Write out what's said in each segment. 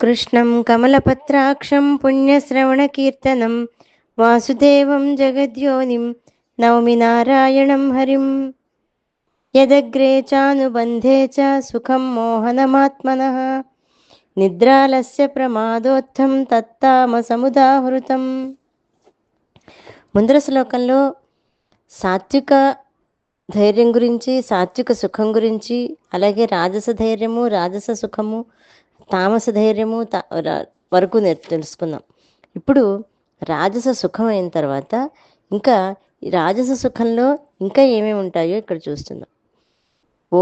కృష్ణం కమలపత్రాక్షం పుణ్యశ్రవణకీర్తనం వాసుదేవం జగద్యోనిం నవమి నారాయణం హరిం. యదగ్రే చానుబంధే చ సుఖం మోహనమాత్మన. నిద్రాలస్య ప్రమాదోత్థం తత్తామ సముదాహృతం ముందర శ్లోకంలో సాత్విక ధైర్యం గురించి సాత్విక సుఖం గురించి అలాగే రాజస ధైర్యము రాజస సుఖము తామస ధైర్యము తా వరకు తెలుసుకుందాం. ఇప్పుడు రాజస సుఖం అయిన తర్వాత ఇంకా రాజస సుఖంలో ఇంకా ఏమేమి ఉంటాయో ఇక్కడ చూస్తున్నాం. ఓ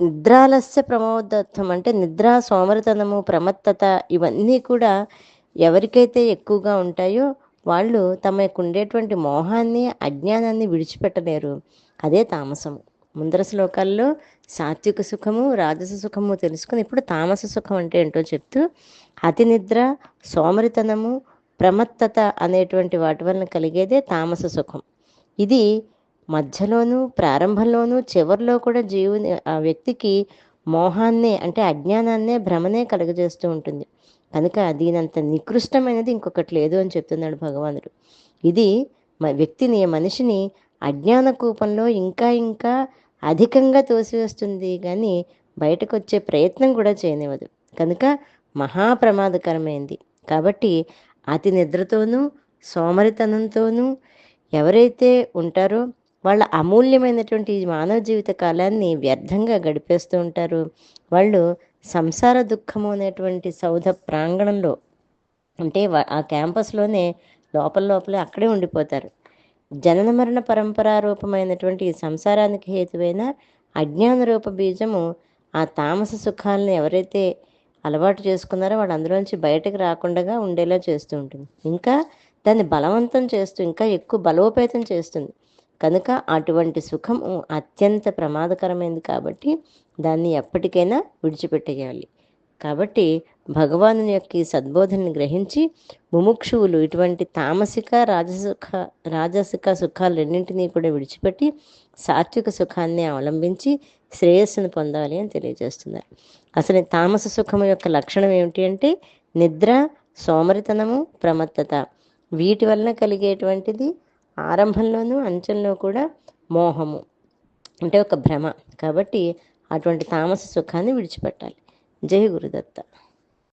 నిద్రాలస్య ప్రమోదత్వం అంటే నిద్ర సోమరతనము ప్రమత్తత ఇవన్నీ కూడా ఎవరికైతే ఎక్కువగా ఉంటాయో వాళ్ళు తమకు ఉండేటువంటి మోహాన్ని అజ్ఞానాన్ని విడిచిపెట్టలేరు. అదే తామసము. ముందర శ్లోకాల్లో సాత్విక సుఖము రాజస సుఖము తెలుసుకుని ఇప్పుడు తామస సుఖం అంటే ఏంటో చెప్తూ అతి నిద్ర సోమరితనము ప్రమత్తత అనేటువంటి వాటి వలన కలిగేదే తామస సుఖం. ఇది మధ్యలోనూ ప్రారంభంలోనూ చివరిలో కూడా జీవుని ఆ వ్యక్తికి మోహాన్నే అంటే అజ్ఞానాన్నే భ్రమనే కలుగజేస్తూ ఉంటుంది. కనుక దీనంత నికృష్టమైనది ఇంకొకటి లేదు అని చెప్తున్నాడు భగవానుడు. ఇది వ్యక్తిని మనిషిని అజ్ఞాన కూపంలో ఇంకా ఇంకా అధికంగా తోసివేస్తుంది కానీ బయటకు వచ్చే ప్రయత్నం కూడా చేయనివ్వదు. కనుక మహాప్రమాదకరమైంది. కాబట్టి అతి నిద్రతోనూ సోమరితనంతోనూ ఎవరైతే ఉంటారో వాళ్ళ అమూల్యమైనటువంటి మానవ జీవిత కాలాన్ని వ్యర్థంగా గడిపేస్తూ ఉంటారు. వాళ్ళు సంసార దుఃఖము అనేటువంటి సౌధ ప్రాంగణంలో అంటే ఆ క్యాంపస్లోనే లోపల లోపలే అక్కడే ఉండిపోతారు. జనన మరణ పరంపరారూపమైనటువంటి ఈ సంసారానికి హేతువైన అజ్ఞాన రూప బీజము ఆ తామస సుఖాలను ఎవరైతే అలవాటు చేసుకున్నారో వాడు అందులోంచి బయటకు రాకుండా ఉండేలా చేస్తూ ఉంటుంది. ఇంకా దాన్ని బలవంతం చేస్తూ ఇంకా ఎక్కువ బలోపేతం చేస్తుంది. కనుక అటువంటి సుఖము అత్యంత ప్రమాదకరమైనది కాబట్టి దాన్ని ఎప్పటికైనా విడిచిపెట్టేయాలి. కాబట్టి భగవాను యొక్క ఈ సద్బోధనని గ్రహించి ముముక్షువులు ఇటువంటి తామసిక రాజసుఖ రాజసిక సుఖాలు రెండింటినీ కూడా విడిచిపెట్టి సాత్విక సుఖాన్ని అవలంబించి శ్రేయస్సును పొందాలి అని తెలియజేస్తున్నారు. అసలు తామస సుఖము యొక్క లక్షణం ఏమిటి అంటే నిద్ర సోమరితనము ప్రమత్తత. వీటి వలన కలిగేటువంటిది ఆరంభంలోనూ అంచెల్లో కూడా మోహము. అంటే ఒక భ్రమ. కాబట్టి అటువంటి తామస సుఖాన్ని విడిచిపెట్టాలి. జై గురుదత్త.